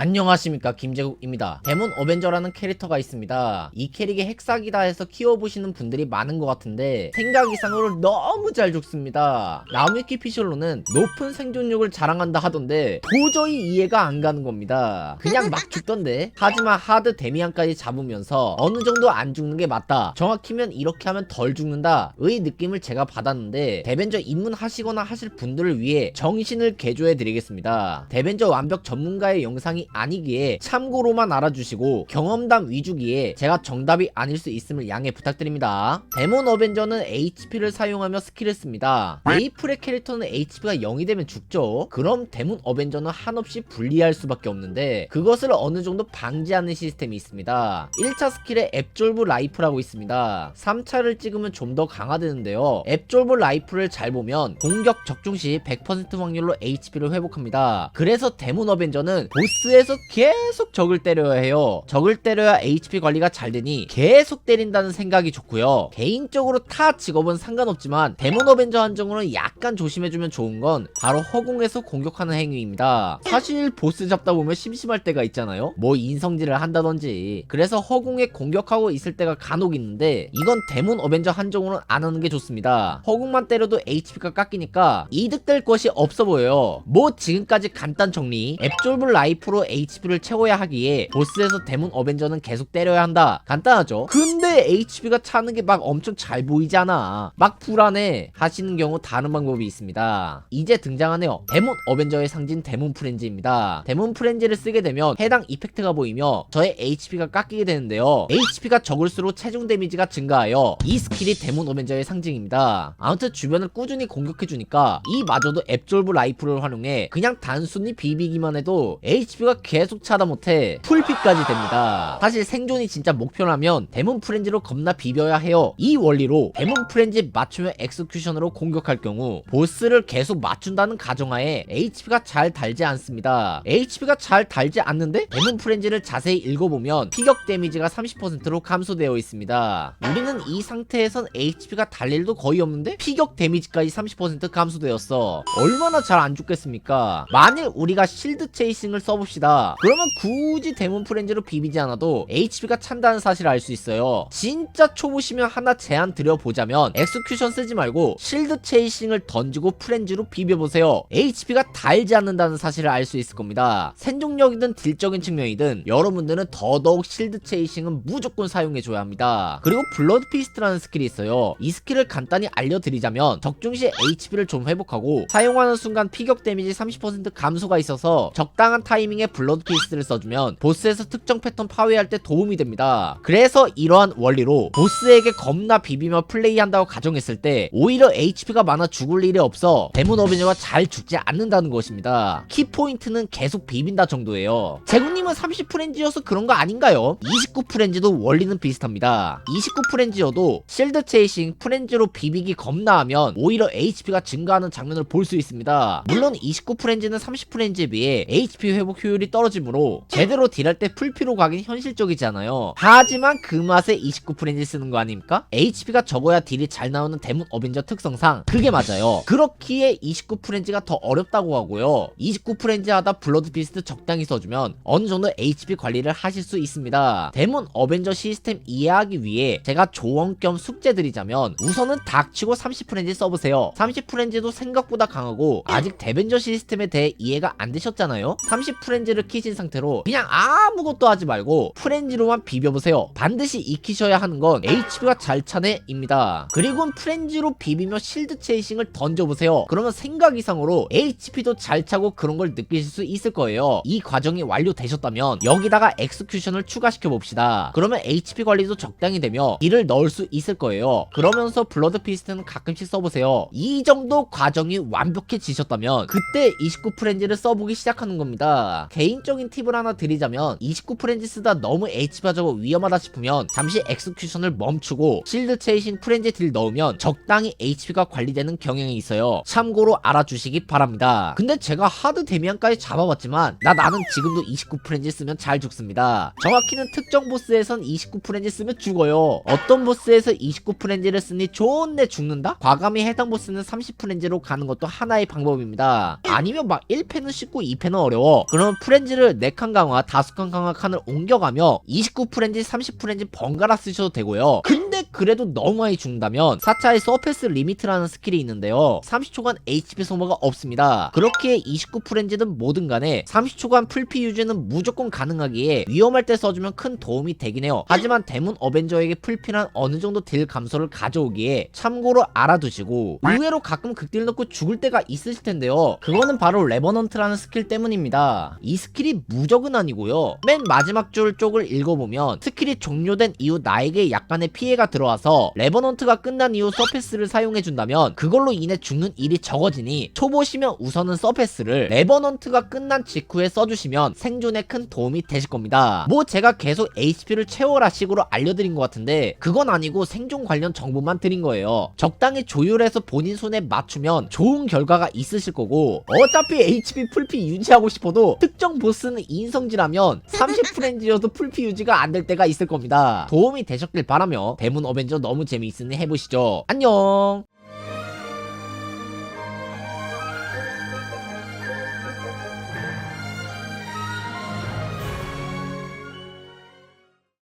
안녕하십니까 김재국입니다. 데몬 어벤져라는 캐릭터가 있습니다. 이 캐릭이 핵사기다 해서 키워보시는 분들이 많은 것 같은데 생각 이상으로 너무 잘 죽습니다. 나무위키 피셜로는 높은 생존력을 자랑한다 하던데 도저히 이해가 안 가는 겁니다. 그냥 막 죽던데. 하지만 하드 데미안까지 잡으면서 어느 정도 안 죽는 게 맞다. 정확히면 이렇게 하면 덜 죽는다. 의 느낌을 제가 받았는데 데벤저 입문하시거나 하실 분들을 위해 정신을 개조해 드리겠습니다. 데벤저 완벽 전문가의 영상이 아니기에 참고로만 알아주시고 경험담 위주기에 제가 정답이 아닐 수 있음을 양해 부탁드립니다. 데몬 어벤져는 HP를 사용하며 스킬을 씁니다. 메이플의 캐릭터는 HP가 0이 되면 죽죠. 그럼 데몬 어벤져는 한없이 불리할 수밖에 없는데 그것을 어느 정도 방지하는 시스템이 있습니다. 1차 스킬에 앱졸브 라이프라고 있습니다. 3차를 찍으면 좀 더 강화되는데요. 앱졸브 라이프를 잘 보면 공격 적중 시 100% 확률로 HP를 회복합니다. 그래서 데몬 어벤져는 보스 에서 계속 적을 때려야 해요. 적을 때려야 HP 관리가 잘 되니 계속 때린다는 생각이 좋고요. 개인적으로 타 직업은 상관없지만 데몬 어벤져 한정으로는 약간 조심해주면 좋은 건 바로 허공에서 공격하는 행위입니다. 사실 보스 잡다 보면 심심할 때가 있잖아요. 뭐 인성질을 한다든지. 그래서 허공에 공격하고 있을 때가 간혹 있는데 이건 데몬 어벤져 한정으로는 안 하는 게 좋습니다. 허공만 때려도 HP가 깎이니까 이득될 것이 없어 보여요. 뭐 지금까지 간단 정리. 앱졸브 라이프로 HP를 채워야 하기에 보스에서 데몬 어벤져는 계속 때려야 한다. 간단하죠. 근데 HP가 차는 게 막 엄청 잘 보이지 않아. 막 불안해 하시는 경우 다른 방법이 있습니다. 이제 등장하네요. 데몬 어벤져의 상징 데몬 프렌즈입니다. 데몬 프렌즈를 쓰게 되면 해당 이펙트가 보이며 저의 HP가 깎이게 되는데요. HP가 적을수록 체중 데미지가 증가하여 이 스킬이 데몬 어벤져의 상징입니다. 아무튼 주변을 꾸준히 공격해주니까 이마저도 앱졸브 라이프를 활용해 그냥 단순히 비비기만 해도 HP가 계속 차다 못해 풀피까지 됩니다. 사실 생존이 진짜 목표라면 데몬 프렌즈로 겁나 비벼야 해요. 이 원리로 데몬 프렌즈 맞춤형 엑스큐션으로 공격할 경우 보스를 계속 맞춘다는 가정하에 HP가 잘 달지 않습니다. HP가 잘 달지 않는데 데몬 프렌즈를 자세히 읽어보면 피격 데미지가 30%로 감소되어 있습니다. 우리는 이 상태에선 HP가 달 일도 거의 없는데 피격 데미지까지 30% 감소되었어. 얼마나 잘 안 죽겠습니까? 만일 우리가 실드 체이싱을 써봅시다. 그러면 굳이 데몬 프렌즈로 비비지 않아도 HP가 찬다는 사실을 알 수 있어요. 진짜 초보시면 하나 제안 드려보자면 엑스큐션 쓰지 말고 실드 체이싱을 던지고 프렌즈로 비벼보세요. HP가 달지 않는다는 사실을 알 수 있을 겁니다. 생존력이든 딜적인 측면이든 여러분들은 더더욱 실드 체이싱은 무조건 사용해줘야 합니다. 그리고 블러드 피스트라는 스킬이 있어요. 이 스킬을 간단히 알려드리자면 적중 시 HP를 좀 회복하고 사용하는 순간 피격 데미지 30% 감소가 있어서 적당한 타이밍에 블러드 피스트를 써주면 보스에서 특정 패턴 파괴할 때 도움이 됩니다. 그래서 이러한 원리로 보스에게 겁나 비비며 플레이한다고 가정했을 때 오히려 HP가 많아 죽을 일이 없어 데몬 어벤져가 잘 죽지 않는다는 것입니다. 키포인트는 계속 비빈다 정도예요. 제구님은 30 프렌즈여서 그런 거 아닌가요? 29 프렌즈도 원리는 비슷합니다. 29 프렌즈여도 실드 체이싱 프렌즈로 비비기 겁나 하면 오히려 HP가 증가하는 장면을 볼 수 있습니다. 물론 29 프렌즈는 30 프렌즈에 비해 HP 회복 효율이 떨어지므로 제대로 딜할 때 풀피로 가긴 현실적이잖아요. 하지만 그 맛에 29 프렌즈 쓰는 거 아닙니까? HP가 적어야 딜이 잘 나오는 데몬 어벤져 특성상 그게 맞아요. 그렇기에 29 프렌즈가 더 어렵다고 하고요. 29 프렌즈 하다 블러드 비스트 적당히 써주면 어느 정도 HP 관리를 하실 수 있습니다. 데몬 어벤져 시스템 이해하기 위해 제가 조언 겸 숙제 드리자면 우선은 닥치고 30 프렌즈 써보세요. 30 프렌즈도 생각보다 강하고 아직 데벤저 시스템에 대해 이해가 안 되셨잖아요. 30 프렌즈 를 키신 상태로 그냥 아무것도 하지 말고 프렌즈로만 비벼보세요. 반드시 익히셔야 하는 건 HP가 잘 차네입니다. 그리고 프렌즈로 비비며 실드 체이싱을 던져보세요. 그러면 생각 이상으로 HP도 잘 차고 그런 걸 느끼실 수 있을 거예요. 이 과정이 완료되셨다면 여기다가 엑스큐션을 추가시켜 봅시다. 그러면 HP 관리도 적당히 되며 딜을 넣을 수 있을 거예요. 그러면서 블러드 피스트는 가끔씩 써보세요. 이 정도 과정이 완벽해지셨다면 그때 29 프렌즈를 써보기 시작하는 겁니다. 개인적인 팁을 하나 드리자면 29 프렌즈 쓰다 너무 적어 위험하다 싶으면 잠시 엑스큐션을 멈추고 실드 체이싱 프렌즈 딜 넣으면 적당히 HP가 관리되는 경향이 있어요. 참고로 알아주시기 바랍니다. 근데 제가 하드 데미안까지 잡아봤지만 나 나는 지금도 29 프렌즈 쓰면 잘 죽습니다. 정확히는 특정 보스에선 29 프렌즈 쓰면 죽어요. 어떤 보스에서 29 프렌즈를 쓰니 좋은데 죽는다? 과감히 해당 보스는 30 프렌즈로 가는 것도 하나의 방법입니다. 아니면 막 1패는 쉽고 2패는 어려워. 그러면 프렌즈를 4칸 강화, 5칸 강화 칸을 옮겨가며 29 프렌즈, 30 프렌즈 번갈아 쓰셔도 되고요. 근데 그래도 너무 많이 죽는다면 4차의 서페스 리미트라는 스킬이 있는데요. 30초간 HP 소모가 없습니다. 그렇게 29 프렌즈든 뭐든 간에 30초간 풀피 유지는 무조건 가능하기에 위험할 때 써주면 큰 도움이 되긴 해요. 하지만 데몬 어벤져에게 풀피란 어느 정도 딜 감소를 가져오기에 참고로 알아두시고 의외로 가끔 극딜 넣고 죽을 때가 있으실 텐데요. 그거는 바로 레버넌트라는 스킬 때문입니다. 이 스킬이 무적은 아니고요. 맨 마지막 줄 쪽을 읽어보면 스킬이 종료된 이후 나에게 약간의 피해가 들어와서 레버넌트가 끝난 이후 서페스를 사용해준다면 그걸로 인해 죽는 일이 적어지니 초보시면 우선은 서페스를 레버넌트가 끝난 직후에 써주시면 생존에 큰 도움이 되실 겁니다. 뭐 제가 계속 HP를 채워라 식으로 알려드린 것 같은데 그건 아니고 생존 관련 정보만 드린 거예요. 적당히 조율해서 본인 손에 맞추면 좋은 결과가 있으실 거고 어차피 HP 풀피 유지하고 싶어도 특정 보스는 인성질하면 30 프렌즈여도 풀피 유지가 안 될 때가 있을 겁니다. 도움이 되셨길 바라며 대문 어벤져 너무 재미있으니 해보시죠. 안녕.